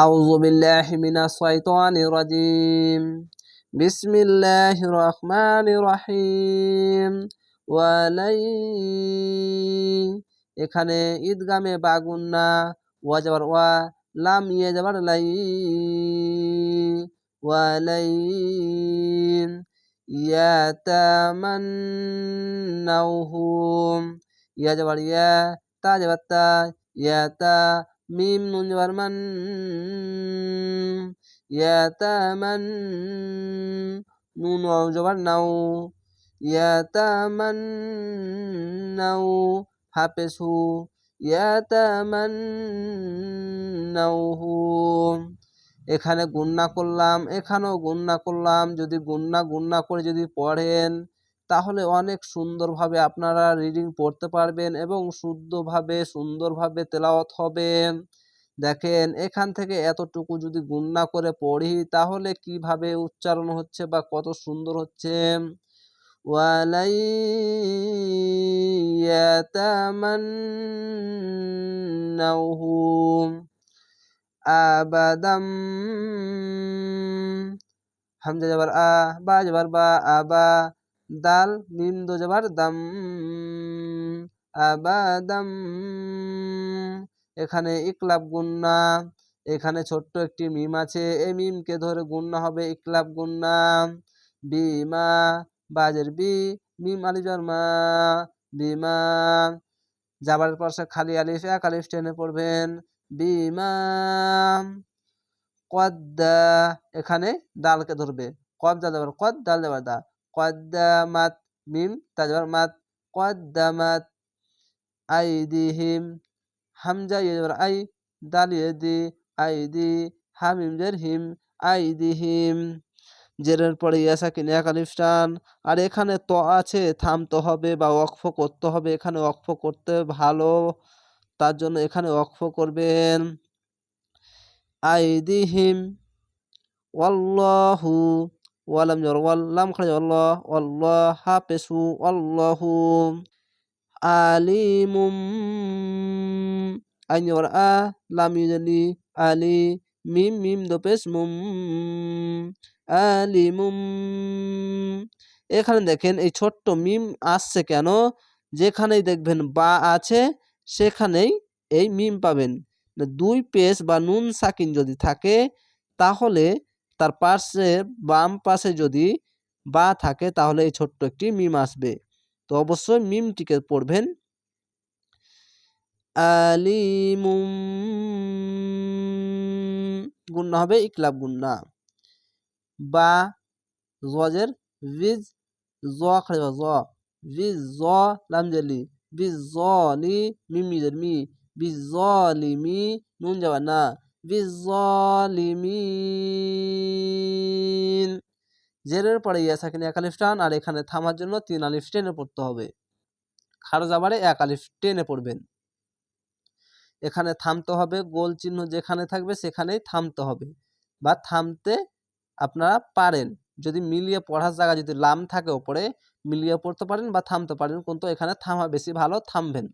আউযু বিল্লাহি মিনাশ শাইতানির রাজিম। বিসমিল্লাহির রহমানির রহিম। ওয়ালাই এখানে ঈদগামে বাগুন্না ওয়া যাবার ওয়া, লাম ইয়ে যাবার লাই ওয়ালাই ইয়াতামান্নাউহু। ইয়া যাবার ইয়া তা যাবার তা ইয়া তা মিম নুন যাবার মান ইয়াতামান নুন ওয়াও যাবার নাও ইয়াতামান্নাউ হাফেজহু ইয়াতামান্নাউহু এখানে গুন্না করলাম, এখানেও গুন্না করলাম, যদি গুন্না গুন্না করে যদি পড়েন তাহলে অনেক সুন্দরভাবে আপনারা রিডিং পড়তে পারবেন এবং শুদ্ধভাবে, সুন্দরভাবে তেলাওয়াত হবে। দেখেন, এখান থেকে এতটুকু যদি গুন্না করে পড়ি, তাহলে কীভাবে উচ্চারণ হচ্ছে বা কত সুন্দর হচ্ছে? আবাদাম হামজা যাবার আ, বা যাবার বা আবা দাল মিম দো যাবার দাম। আবাদাম এখানে ইকলাব গুন্না, এখানে ছোট্ট একটি মিম আছে, এই মিমকে ধরে গুন্না হবে ইকলাব গুন্না। বিমা, বাজের বি, মিম আলিজার মা, বিমা। যাবার পাশে খালি আলিফ, এক আলিফ টেনে পড়বেন, বিমা। কদ্দা, এখানে ডালকে ধরবে, কদ দাল যাবার কদ, দাল যাবার দা। কদ্দামাত মিম তা যাবার মাত কদ্দামাত আইদিহিম হামজা ইয়ে যাবার আই দাল ইয়েদি আইদি হামিম জের হিম আইদিহিম জেরের পরে ইয়াসা কিনে এক আলিফ আর এখানে ত আছে থামতে হবে বা অক্ফ করতে হবে এখানে অক্ফ করতে ভালো তার জন্য এখানে অক্ফ করবেন আইদিহিম ওয়াল্লাহু ওয়ালাম জর ওয়াল্লাম খালি আল্লাহ আল্লাহ হাফেসু আল্লাহু আলিমুম আইন জবর আ লাম ইউজালি আলি মিম মিম দোপেস মুম আলিমুম এখানে দেখেন এই ছোট্ট মিম আসছে কেন? যেখানেই দেখবেন বা আছে, সেখানেই এই মিম পাবেন। দুই পেস বা নুন সাকিন যদি থাকে, তাহলে তার পাশে, বাম পাশে যদি বা থাকে, তাহলে এই ছোট্ট একটি মিম আসবে। তো অবশ্যই মিমটিকে পড়বেন। আলিমুম গুন্না হবে ইকলাব গুন্না। বা জজের বিজ জ খাড়ি জ। বিজ জ লামজেলি বিজ জলি মিমিজের মি। বিজ জলিমি নুন যাবা না। বিজ জলিমিন জেরের পরে ইয়া সাকিন এক আলিফ টান, আর এখানে থামার জন্য তিন আলিফ টেনে পড়তে হবে। খারো যাবারে এক আলিফ টেনে পড়বেন। এখানে থামতে হবে, গোল চিহ্ন যেখানে থাকবে সেখানেই থামতে হবে। বা থামতে আপনারা পারেন। যদি মিলিয়ে পড়ার জায়গা যদি লাম থাকে ওপরে, মিলিয়ে পড়তে পারেন বা থামতে পারেন, কিন্তু এখানে থামা বেশি ভালো, থামবেন।